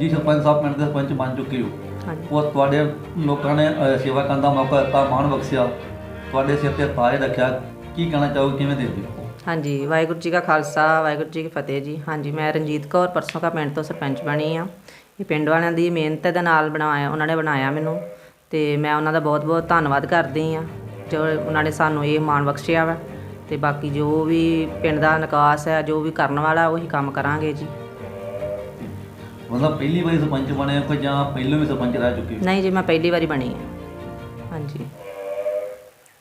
ਜੀ ਸਰਪੰਚ ਸਾਹਿਬ ਪਿੰਡ ਦੇ ਸਰਪੰਚ ਬਣ ਚੁੱਕੇ ਹੋ। ਹਾਂਜੀ। ਉਹ ਤੁਹਾਡੇ ਲੋਕਾਂ ਨੇ ਅ, ਸੇਵਾ ਕਰਨ ਦਾ ਮੌਕਾ ਦਿੱਤਾ ਮਾਣ ਬਖਸ਼ਿਆ। ਤੁਹਾਡੇ ਸਿਰ ਤੇ ਤਾਜ ਰੱਖਿਆ। ਕੀ ਕਹਿਣਾ ਚਾਹੋਗੇ ਕਿਵੇਂ ਦੇਖਦੇ ਹੋ? ਹਾਂਜੀ ਵਾਹਿਗੁਰੂ ਜੀ ਕਾ ਖਾਲਸਾ ਵਾਹਿਗੁਰੂ ਜੀ ਕੀ ਫਤਿਹ ਜੀ। ਹਾਂਜੀ ਮੈਂ ਰਣਜੀਤ ਕੌਰ ਪਰਸੋਂ ਕਾ ਪਿੰਡ ਤੋਂ ਸਰਪੰਚ ਬਣੀ ਆ ਇਹ ਪਿੰਡ ਵਾਲਿਆਂ ਦੀ ਮਿਹਨਤ ਦੇ ਨਾਲ ਬਣਾਇਆ ਉਹਨਾਂ ਨੇ ਬਣਾਇਆ ਮੈਨੂੰ। ਤੇ ਮੈਂ ਉਹਨਾਂ ਦਾ ਬਹੁਤ ਬਹੁਤ ਧੰਨਵਾਦ ਕਰਦੀ ਆ ਜੋ ਉਹਨਾਂ ਨੇ ਸਾਨੂੰ ਇਹ ਮਾਣ ਬਖਸ਼ਿਆ ਵਾ। ਤੇ ਬਾਕੀ ਜੋ ਵੀ ਪਿੰਡ ਦਾ ਨਿਕਾਸ ਹੈ ਜੋ ਵੀ ਕਰਨ ਵਾਲਾ ਉਹੀ ਕੰਮ ਕਰਾਂਗੇ ਜੀ। ਮਤਲਬ ਪਹਿਲੀ ਵਾਰੀ ਸਰਪੰਚ ਬਣੇ ਹੋ ਕਿ ਜਾਂ ਪਹਿਲਾਂ ਵੀ ਸਰਪੰਚ ਰਹਿ ਚੁੱਕੇ ਹੋ? ਨਹੀਂ ਜੀ ਮੈਂ ਪਹਿਲੀ ਵਾਰੀ ਬਣੀ ਆ ਹਾਂਜੀ।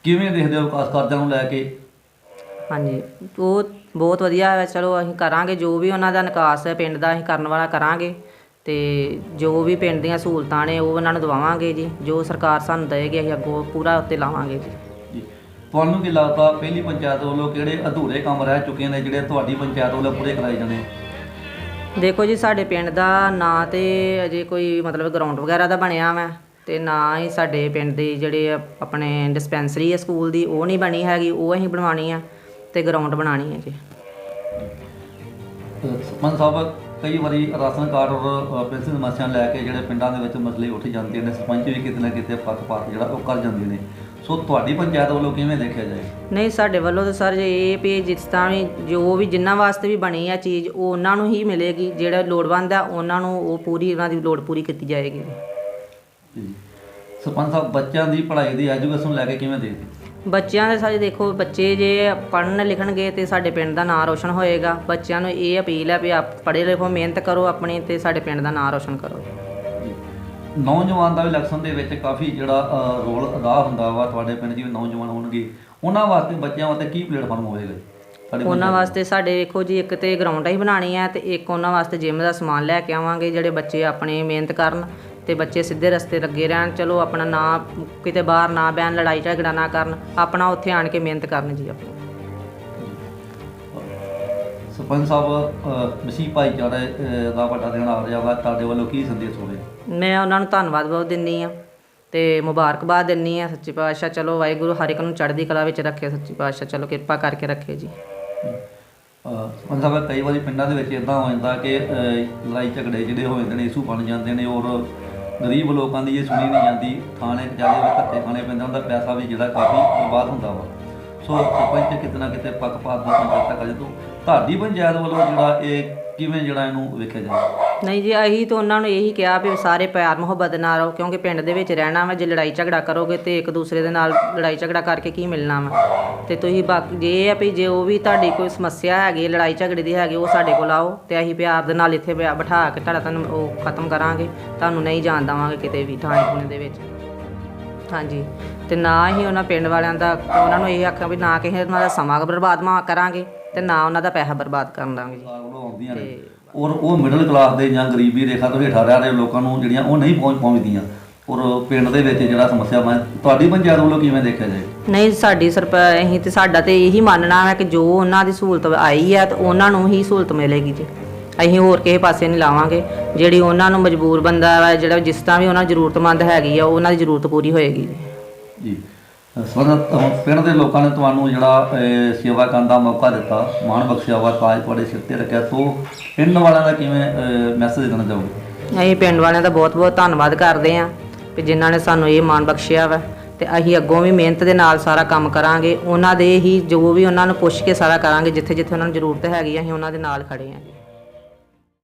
ਕਿਵੇਂ ਦੇਖਦੇ ਹੋ ਵਿਕਾਸ ਕਾਰਜਾਂ ਨੂੰ ਲੈ ਕੇ? ਹਾਂਜੀ। ਉਹ ਬਹੁਤ ਵਧੀਆ ਹੈ। ਚਲੋ ਅਸੀਂ ਕਰਾਂਗੇ। ਜੋ ਵੀ ਉਹਨਾਂ ਦਾ ਨਿਕਾਸ ਹੈ ਪਿੰਡ ਦਾ ਅਸੀਂ ਕਰਨ ਵਾਲਾ ਕਰਾਂਗੇ। ਤੇ ਜੋ ਵੀ ਪਿੰਡ ਦੀਆਂ ਸਹੂਲਤਾਂ ਨੇ ਉਹ ਉਹਨਾਂ ਨੂੰ ਦਵਾਵਾਂਗੇ ਜੀ। ਜੋ ਸਰਕਾਰ ਸਾਨੂੰ ਦੇਏਗੀ ਅਸੀਂ ਅੱਗੋਂ ਪੂਰਾ ਉੱਤੇ ਲਾਵਾਂਗੇ ਜੀ। ਜੀ। ਤੁਹਾਨੂੰ ਕੀ ਲੱਗਦਾ ਪਹਿਲੀ ਪੰਚਾਇਤ ਵੱਲੋਂ ਕਿਹੜੇ ਅਧੂਰੇ ਕੰਮ ਰਹਿ ਚੁੱਕੇ ਨੇ ਜਿਹੜੇ ਤੁਹਾਡੀ ਪੰਚਾਇਤ ਵੱਲੋਂ ਪੂਰੇ ਕਰਾਏ ਜਾਣੇ? ਦੇਖੋ ਜੀ, ਸਾਡੇ ਪਿੰਡ ਦਾ ਨਾਂ ਤੇ ਅਜੇ ਕੋਈ ਮਤਲਬ ਗਰਾਊਂਡ ਵਗੈਰਾ ਦਾ ਬਣਿਆ ਵਾ ਤੇ ਨਾ ਹੀ ਸਾਡੇ ਪਿੰਡ ਦੇ ਜਿਹੜੇ ਆਪਣੇ ਡਿਸਪੈਂਸਰੀ ਹੈ ਸਕੂਲ ਦੀ, ਉਹ ਨਹੀਂ ਬਣੀ ਹੈਗੀ, ਉਹ ਅਸੀਂ ਬਣਵਾਉਣੀ ਆ ਤੇ ਗਰਾਊਂਡ ਬਣਾਉਣੀ ਹੈ ਜੀ। ਸਰਪੰਚ ਸਾਹਿਬ ਕਈ ਵਾਰੀ ਰਾਸ਼ਨ ਕਾਰਡ ਔਰ ਪੈਨਸ਼ਨ ਸਮੱਸਿਆ ਲੈ ਕੇ ਜਿਹੜੇ ਪਿੰਡਾਂ ਦੇ ਵਿੱਚ ਮਸਲੇ ਉੱਠ ਜਾਂਦੇ ਨੇ ਸਰਪੰਚ ਵੀ ਕਿਤੇ ਨਾ ਕਿਤੇ ਪੱਖਪਾਤ ਜਿਹੜਾ ਉਹ ਕਰ ਜਾਂਦੇ ਨੇ। ਸੋ ਤੁਹਾਡੀ ਪੰਚਾਇਤ ਵੱਲੋਂ ਕਿਵੇਂ ਦੇਖਿਆ ਜਾਏ? ਨਹੀਂ ਸਾਡੇ ਵੱਲੋਂ ਤਾਂ ਸਰ ਇਹ ਵੀ ਜਿਸ ਤਰ੍ਹਾਂ ਵੀ ਜੋ ਵੀ ਜਿੰਨਾ ਵਾਸਤੇ ਵੀ ਬਣੀ ਆ ਚੀਜ਼ ਉਹ ਉਹਨਾਂ ਨੂੰ ਹੀ ਮਿਲੇਗੀ। ਜਿਹੜਾ ਲੋੜਵੰਦ ਆ ਉਹਨਾਂ ਨੂੰ ਉਹ ਪੂਰੀ ਉਹਨਾਂ ਦੀ ਲੋੜ ਪੂਰੀ ਕੀਤੀ ਜਾਏਗੀ। ਸਰਪੰਚ ਸਾਹਿਬ ਬੱਚਿਆਂ ਦੀ ਪੜ੍ਹਾਈ ਦੀ ਐਜੂਕੇਸ਼ਨ ਲੈ ਕੇ ਕਿਵੇਂ ਦੇਖਦੇ? ਬੱਚਿਆਂ ਦੇ ਸਾਰੇ ਦੇਖੋ ਬੱਚੇ ਜੇ ਪੜ੍ਹਨ ਲਿਖਣਗੇ ਤੇ ਸਾਡੇ ਪਿੰਡ ਦਾ ਨਾਂ ਰੋਸ਼ਨ ਹੋਏਗਾ। ਬੱਚਿਆਂ ਨੂੰ ਇਹ ਅਪੀਲ ਹੈ ਵੀ ਆਪ ਪੜ੍ਹੇ ਲਿਖੋ ਮਿਹਨਤ ਕਰੋ ਆਪਣੀ ਤੇ ਸਾਡੇ ਪਿੰਡ ਦਾ ਨਾਂ ਰੋਸ਼ਨ ਕਰੋ। ਨੌਜਵਾਨ ਦਾ ਇਲੈਕਸ਼ਨ ਦੇ ਵਿੱਚ ਕਾਫੀ ਜਿਹੜਾ ਰੋਲ ਅਦਾ ਹੁੰਦਾ ਵਾ ਤੁਹਾਡੇ ਪਿੰਡ ਜਿਵੇਂ ਨੌਜਵਾਨ ਹੋਣਗੇ। ਉਹਨਾਂ ਵਾਸਤੇ ਬੱਚਿਆਂ ਵਾਸਤੇ ਕੀ ਪਲੇਟਫਾਰਮ ਹੋਵੇਗਾ ਸਾਡੇ ਉਹਨਾਂ ਵਾਸਤੇ ਸਾਡੇ ਵੇਖੋ ਜੀ ਇੱਕ ਤੇ ਗਰਾਊਂਡ ਹੀ ਬਣਾਣੀ ਹੈ ਤੇ ਇੱਕ ਉਹਨਾਂ ਵਾਸਤੇ ਜਿਮ ਦਾ ਸਮਾਨ ਲੈ ਕੇ ਆਵਾਂਗੇ ਜਿਹੜੇ ਬੱਚੇ ਆਪਣੀ ਮਿਹਨਤ ਕਰਨ। ਤੇ ਬੱਚੇ ਸਿੱਧੇ ਰਸਤੇ ਲੱਗੇ ਰਹਿਣ ਚਲੋ ਆਪਣਾ ਨਾ ਕਿਤੇ ਬਾਹਰ ਨਾ ਬੈਣ ਲੜਾਈ ਝਗੜਾ ਨਾ ਕਰਨ ਆਪਣਾ ਉੱਥੇ ਆਣ ਕੇ ਮਿਹਨਤ ਕਰਨ ਜੀ ਆਪਣੀ। ਸਰਪੰਚ ਸਾਹਿਬ ਮਸੀਹ ਭਾਈਚਾਰੇ ਦਾ ਵੱਡਾ ਦਿਨ ਆ ਰਿਹਾ ਵਾ ਤੁਹਾਡੇ ਵੱਲੋਂ ਕੀ ਸੰਦੇਸ਼ ਹੋਵੇ? ਮੈਂ ਉਹਨਾਂ ਨੂੰ ਧੰਨਵਾਦ ਬਹੁਤ ਦਿੰਦੀ ਆ ਤੇ ਮੁਬਾਰਕਬਾਦ ਦਿੰਦੀ ਆ ਸੱਚੇ ਪਾਤਸ਼ਾਹ ਚਲੋ ਵਾਹਿਗੁਰੂ ਹਰ ਇੱਕ ਨੂੰ ਚੜ੍ਹਦੀ ਕਲਾ ਵਿੱਚ ਰੱਖੇ ਸੱਚੇ ਪਾਤਸ਼ਾਹ ਚਲੋ ਕਿਰਪਾ ਕਰਕੇ ਰੱਖੇ ਜੀ। ਸਰਪੰਚ ਸਾਹਿਬ ਕਈ ਵਾਰੀ ਪਿੰਡਾਂ ਦੇ ਵਿੱਚ ਇਦਾਂ ਹੋ ਜਾਂਦਾ ਕਿ ਲੜਾਈ ਝਗੜੇ ਜਿਹੜੇ ਹੋ ਜਾਂਦੇ ਨੇ ਇਸ਼ੂ ਬਣ ਜਾਂਦੇ ਨੇ ਔਰ ਗਰੀਬ ਲੋਕਾਂ ਦੀ ਇਹ ਸੁਣੀ ਨਹੀਂ ਜਾਂਦੀ, ਥਾਣੇ ਜ਼ਿਆਦਾ ਵਿੱਚ ਧੱਕੇ ਖਾਣੇ ਪੈਂਦੇ ਉਹਨਾਂ ਦਾ ਪੈਸਾ ਵੀ ਜਿਹੜਾ ਕਾਫੀ ਬਰਬਾਦ ਹੁੰਦਾ ਵਾ। ਸੋ ਸਰਪੰਚ ਕਿਤੇ ਨਾ ਕਿਤੇ ਪੱਖਪਾਤ ਦੀ ਪੰਚਾਇਤਾਂ ਕਰੇ ਤੋਂ। ਤੁਹਾਡੀ ਪੰਚਾਇਤ ਵੱਲੋਂ ਜਿਹੜਾ ਇਹ ਕਿਵੇਂ ਜਿਹੜਾ ਇਹਨੂੰ ਵੇਖਿਆ ਜਾਵੇ ਨਹੀਂ ਜੀ ਅਸੀਂ ਤਾਂ ਉਹਨਾਂ ਨੂੰ ਇਹੀ ਕਿਹਾ ਵੀ ਸਾਰੇ ਪਿਆਰ ਮੁਹੱਬਤ ਨਾਲ ਰਹੋ ਕਿਉਂਕਿ ਪਿੰਡ ਦੇ ਵਿੱਚ ਰਹਿਣਾ ਵਾ ਜੇ ਲੜਾਈ ਝਗੜਾ ਕਰੋਗੇ ਤੇ ਇੱਕ ਦੂਸਰੇ ਦੇ ਨਾਲ ਲੜਾਈ ਝਗੜਾ ਕਰਕੇ ਕੀ ਮਿਲਣਾ ਵਾ? ਤੇ ਤੁਸੀਂ ਬਾਕੀ ਜੇ ਇਹ ਆ ਵੀ ਜੇ ਉਹ ਵੀ ਤੁਹਾਡੀ ਕੋਈ ਸਮੱਸਿਆ ਹੈਗੀ ਲੜਾਈ ਝਗੜੇ ਦੀ ਹੈਗੀ ਉਹ ਸਾਡੇ ਕੋਲ ਆਓ ਤੇ ਅਸੀਂ ਪਿਆਰ ਦੇ ਨਾਲ ਇੱਥੇ ਬਿਆ- ਬਿਠਾ ਕੇ ਤੁਹਾਡਾ ਤੁਹਾਨੂੰ ਉਹ ਖਤਮ ਕਰਾਂਗੇ। ਤੁਹਾਨੂੰ ਨਹੀਂ ਜਾਣ ਦੇਵਾਂਗੇ ਕਿਤੇ ਵੀ ਥਾਣੇ ਥੂਣੇ ਦੇ ਵਿੱਚ। ਹਾਂਜੀ। ਤੇ ਨਾ ਹੀ ਉਹਨਾਂ ਪਿੰਡ ਵਾਲਿਆਂ ਦਾ ਉਹਨਾਂ ਨੂੰ ਇਹ ਆਖਾਂ ਵੀ ਨਾ ਕਿਸੇ ਉਹਨਾਂ ਦਾ ਸਮਾਂ ਬਰਬਾਦ ਮਾ ਕਰਾਂਗੇ ਤੇ ਨਾ ਉਹਨਾਂ ਦਾ ਪੈਸਾ ਬਰਬਾਦ ਕਰਨ ਦਾਂਗੇ ਜੀ। ਨੇ। ਔਰ ਉਹ ਮਿਡਲ ਕਲਾਸ ਦੇ ਜਾਂ ਗਰੀਬੀ ਰੇਖਾ ਤੋਂ ਹੇਠਾਂ ਰਹਿ ਰਹੇ ਲੋਕਾਂ ਨੂੰ ਜਿਹੜੀਆਂ ਉਹ ਨਹੀਂ ਪਹੁੰਚ ਪਹੁੰਚਦੀਆਂ। ਔਰ ਪਿੰਡ ਦੇ ਵਿੱਚ ਜਿਹੜਾ ਸਮੱਸਿਆ ਤੁਹਾਡੀ ਪੰਚਾਇਤ ਵੱਲੋਂ ਕਿਵੇਂ ਦੇਖਿਆ ਜਾਏ? ਨਹੀਂ ਸਾਡੀ ਸਰਪ ਅਸੀਂ ਤੇ ਸਾਡਾ ਤੇ ਇਹੀ ਮੰਨਣਾ ਹੈ ਕਿ ਜੋ ਉਹਨਾਂ ਦੀ ਸਹੂਲਤ ਆਈ ਹੈ ਤੇ ਉਹਨਾਂ ਨੂੰ ਹੀ ਸਹੂਲਤ ਮਿਲੇਗੀ ਜੀ। ਅਸੀਂ ਹੋਰ ਕਿਸੇ ਪਾਸੇ ਨਹੀਂ ਲਾਵਾਂਗੇ। ਜਿਹੜੀ ਉਹਨਾਂ ਨੂੰ ਮਜਬੂਰ ਬੰਦਾ ਵਾ ਜਿਹੜਾ ਜਿਸ ਤਰ੍ਹਾਂ ਵੀ ਉਹਨਾਂ ਜ਼ਰੂਰਤਮੰਦ ਹੈਗੀ ਆ ਉਹਨਾਂ ਦੀ ਜ਼ਰੂਰਤ ਪੂਰੀ ਹੋਏਗੀ ਜੀ। ਜੀ ਪਿੰਡ ਦੇ ਲੋਕਾਂ ਨੇ ਤੁਹਾਨੂੰ ਜਿਹੜਾ ਸੇਵਾ ਕਰਨ ਦਾ ਮੌਕਾ ਦਿੱਤਾ, ਮਾਣ ਬਖਸ਼ਿਆ ਵਾ ਕਾਜ ਤੁਹਾਡੇ ਸਿਰ ਤੇ ਰੱਖਿਆ ਤੋਂ ਪਿੰਡ ਵਾਲਿਆਂ ਦਾ ਕਿਵੇਂ ਮੈਸੇਜ ਦੇਣਾ ਚਾਹੋਗੇ? ਅਸੀਂ ਪਿੰਡ ਵਾਲਿਆਂ ਦਾ ਬਹੁਤ ਬਹੁਤ ਧੰਨਵਾਦ ਕਰਦੇ ਹਾਂ ਕਿ ਜਿਨ੍ਹਾਂ ਨੇ ਸਾਨੂੰ ਇਹ ਮਾਣ ਬਖਸ਼ਿਆ ਵਾ ਤੇ ਅਸੀਂ ਅੱਗੋਂ ਵੀ ਮਿਹਨਤ ਦੇ ਨਾਲ ਸਾਰਾ ਕੰਮ ਕਰਾਂਗੇ, ਉਹਨਾਂ ਦੇ ਹੀ ਜੋ ਵੀ ਉਹਨਾਂ ਨੂੰ ਪੁੱਛ ਕੇ ਸਾਰਾ ਕਰਾਂਗੇ ਜਿੱਥੇ ਜਿੱਥੇ ਉਹਨਾਂ ਨੂੰ ਜ਼ਰੂਰਤ ਹੈਗੀ ਅਸੀਂ ਉਹਨਾਂ ਦੇ ਨਾਲ ਖੜੇ ਹਾਂ।